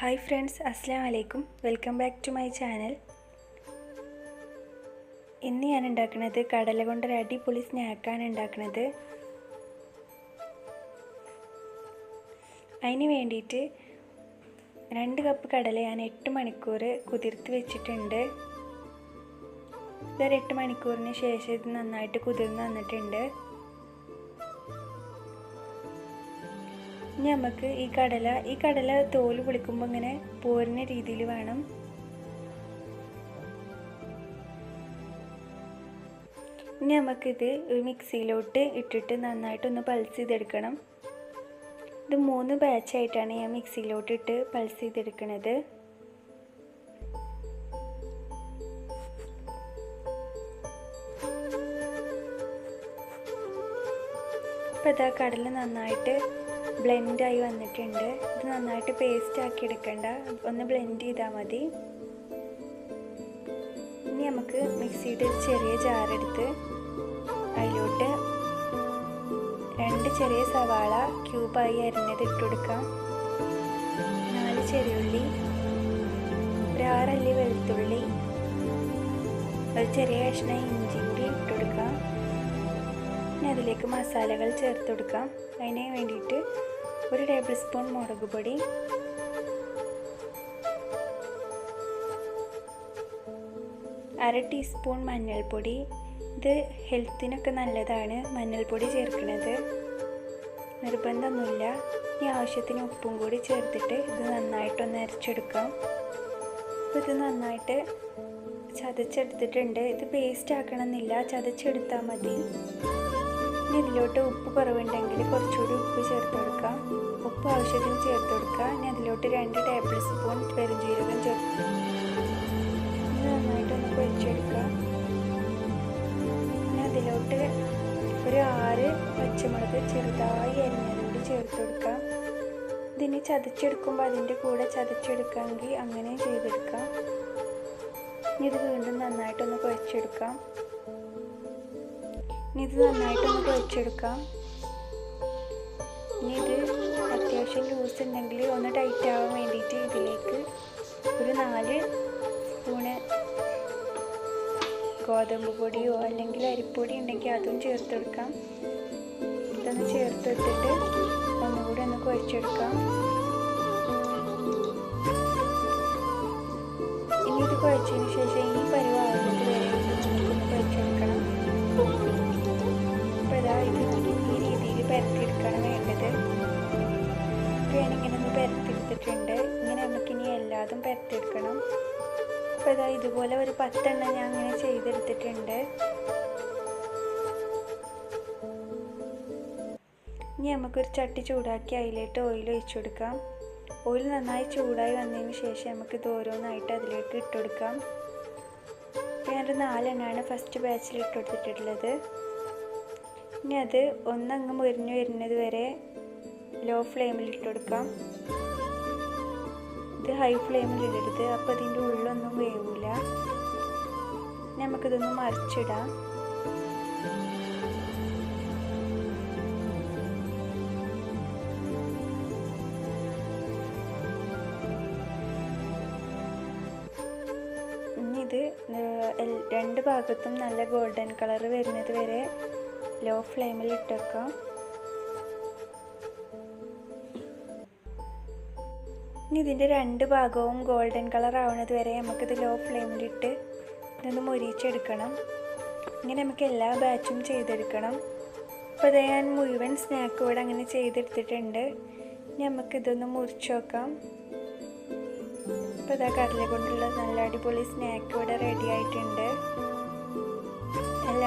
Hi friends അസ്സാം വലൈക്കും welcome back to my channel. ഇന്ന് ഞാൻ ഉണ്ടാക്കുന്നത് കടല കൊണ്ടൊരു അടിപൊളി സ്നാക്കാണ് ഉണ്ടാക്കുന്നത്. അതിന് വേണ്ടിയിട്ട് രണ്ട് കപ്പ് കടല ഞാൻ എട്ട് മണിക്കൂർ കുതിർത്ത് വെച്ചിട്ടുണ്ട്. ഇതൊരു എട്ട് മണിക്കൂറിന് ശേഷം ഇത് നന്നായിട്ട് കുതിർന്ന് വന്നിട്ടുണ്ട്. ഇനി നമുക്ക് ഈ കടല ഈ കടല തോൽ പൊളിക്കുമ്പോൾ ഇങ്ങനെ പോരുന്ന രീതിയിൽ വേണം. ഇനി നമുക്കിത് മിക്സിയിലോട്ട് ഇട്ടിട്ട് നന്നായിട്ടൊന്ന് പൾസ് ചെയ്തെടുക്കണം. ഇത് മൂന്ന് ബാച്ചായിട്ടാണ് ഞാൻ മിക്സിയിലോട്ട് ഇട്ട് പൾസ് ചെയ്തെടുക്കണത്. അപ്പോൾ ഇതാ കടല നന്നായിട്ട് ബ്ലെൻഡായി വന്നിട്ടുണ്ട്. ഇത് നന്നായിട്ട് പേസ്റ്റ് ആക്കി എടുക്കണ്ട. ഒന്ന് ബ്ലെൻഡ് ചെയ്താൽ മതി. ഇനി നമുക്ക് മിക്സിയുടെ ഒരു ചെറിയ ജാറെടുത്ത് അതിലോട്ട് രണ്ട് ചെറിയ സവാള ക്യൂബായി അരിഞ്ഞത് ഇട്ട് കൊടുക്കാം. നാല് ചെറിയുള്ളി ഒരു ആറല്ലി വെളുത്തുള്ളി ഒരു ചെറിയ കഷ്ണം ഇഞ്ചിന്റെ ഇട്ട് കൊടുക്കാം. അതിലേക്ക് മസാലകൾ ചേർത്ത് കൊടുക്കാം. അതിന് വേണ്ടിയിട്ട് ഒരു ടേബിൾ സ്പൂൺ മുളക് പൊടി. അര ടീസ്പൂൺ മഞ്ഞൾപ്പൊടി. ഇത് ഹെൽത്തിനൊക്കെ നല്ലതാണ് മഞ്ഞൾപ്പൊടി ചേർക്കുന്നത്. നിർബന്ധമൊന്നുമില്ല. ഈ ആവശ്യത്തിന് ഉപ്പും കൂടി ചേർത്തിട്ട് ഇത് നന്നായിട്ടൊന്ന് അരച്ചെടുക്കാം. ഇത് നന്നായിട്ട് ചതച്ചെടുത്തിട്ടുണ്ട്. ഇത് പേസ്റ്റ് ആക്കണമെന്നില്ല. ചതച്ചെടുത്താൽ മതി. ഇനി ഇതിലോട്ട് ഉപ്പ് കുറവുണ്ടെങ്കിൽ കുറച്ചുകൂടി ഉപ്പ് ചേർത്ത് കൊടുക്കാം. ഉപ്പ് ആവശ്യത്തിന് ചേർത്ത് കൊടുക്കുക ഇനി അതിലോട്ട് രണ്ട് ടേബിൾ സ്പൂൺ പെരുംജീരകം ചേർത്ത് നന്നായിട്ടൊന്ന് പൊരിച്ചെടുക്കുക ഇനി അതിലോട്ട് ഒരു ആറ് പച്ചമുളക് ചെറുതായി അരിഞ്ഞതുകൊണ്ട് ചേർത്ത് കൊടുക്കാം. ഇതിന് ചതച്ചെടുക്കുമ്പോൾ അതിന്റെ കൂടെ ചതച്ചെടുക്കാമെങ്കിൽ അങ്ങനെ ചെയ്തെടുക്കാം. ഇത് വീണ്ടും നന്നായിട്ടൊന്ന് കുഴച്ചെടുക്കാം ഇനി ഇത് നന്നായിട്ടൊന്ന് കുഴച്ചെടുക്കാം. ഇനി ഇത് അത്യാവശ്യം ലൂസ് ഉണ്ടെങ്കിൽ ഒന്ന് ടൈറ്റ് ആവാൻ വേണ്ടിയിട്ട് ഇതിലേക്ക് ഒരു നാല് സ്പൂണ് ഗോതമ്പ് പൊടിയോ അല്ലെങ്കിൽ അരിപ്പൊടി ഉണ്ടെങ്കിൽ അതും ചേർത്തെടുക്കാം ഇതൊന്ന് ചേർത്തെടുത്തിട്ട് ഒന്നുകൂടി ഒന്ന് കുഴച്ചെടുക്കാം. ഇനി ഇത് കുഴച്ചതിന് ശേഷം ഈ ഇത് ഈ രീതിയിൽ പരത്തിയെടുക്കണം വേണ്ടത്. ഞാനിങ്ങനെ ഒന്ന് പരത്തിയെടുത്തിട്ടുണ്ട്. ഇങ്ങനെ നമുക്കിനി എല്ലാതും പരത്തിയെടുക്കണം. അപ്പോൾ ഇതാ ഇതുപോലെ ഒരു പത്തെണ്ണം ഞാൻ അങ്ങനെ ചെയ്തെടുത്തിട്ടുണ്ട്. ഇനി നമുക്കൊരു ചട്ടി ചൂടാക്കി അതിലേക്ക് ഓയിൽ ഒഴിച്ചു കൊടുക്കാം. ഓയിൽ നന്നായി ചൂടായി വന്നതിന് ശേഷം നമുക്ക് ഓരോന്നായിട്ട് അതിലേക്ക് ഇട്ട് കൊടുക്കാം. ഇപ്പോൾ ഞാനൊരു നാലെണ്ണമാണ് ഫസ്റ്റ് ബാച്ചിൽ ഇട്ട് കൊടുത്തിട്ടുള്ളത്. ഇനി അത് ഒന്നങ്ങ് മുരിഞ്ഞു വരുന്നത് വരെ ലോ ഫ്ലെയിമിൽ ഇട്ട് കൊടുക്കാം. ഇത് ഹൈ ഫ്ലെയിമിൽ ഇടരുത്. അപ്പോൾ അതിന്റെ ഉള്ളൊന്നും വേവില്ല നമുക്കിതൊന്ന് മറിച്ചിടാം. ഇത് രണ്ട് ഭാഗത്തും നല്ല ഗോൾഡൻ കളർ വരുന്നത് വരെ ലോ ഫ്ലെയിമിൽ ഇട്ടേക്കാം. ഇനി ഇതിന്റെ രണ്ട് ഭാഗവും ഗോൾഡൻ കളർ ആവുന്നത് വരെ നമുക്കിത് ലോ ഫ്ലെയിമിലിട്ട് ഇതൊന്ന് മുരിച്ചെടുക്കണം ഇങ്ങനെ നമുക്ക് എല്ലാ ബാച്ചും ചെയ്തെടുക്കണം. അപ്പോൾ ഇത് ഞാൻ മുഴുവൻ സ്നാക്ക് ഇവിടെ അങ്ങനെ ചെയ്തെടുത്തിട്ടുണ്ട്. ഇനി നമുക്കിതൊന്ന് മുറിച്ച് നോക്കാം. അപ്പോൾ ഇതാ കടല കൊണ്ടുള്ള നല്ല അടിപൊളി സ്നാക്ക് ഇവിടെ റെഡി ആയിട്ടുണ്ട്.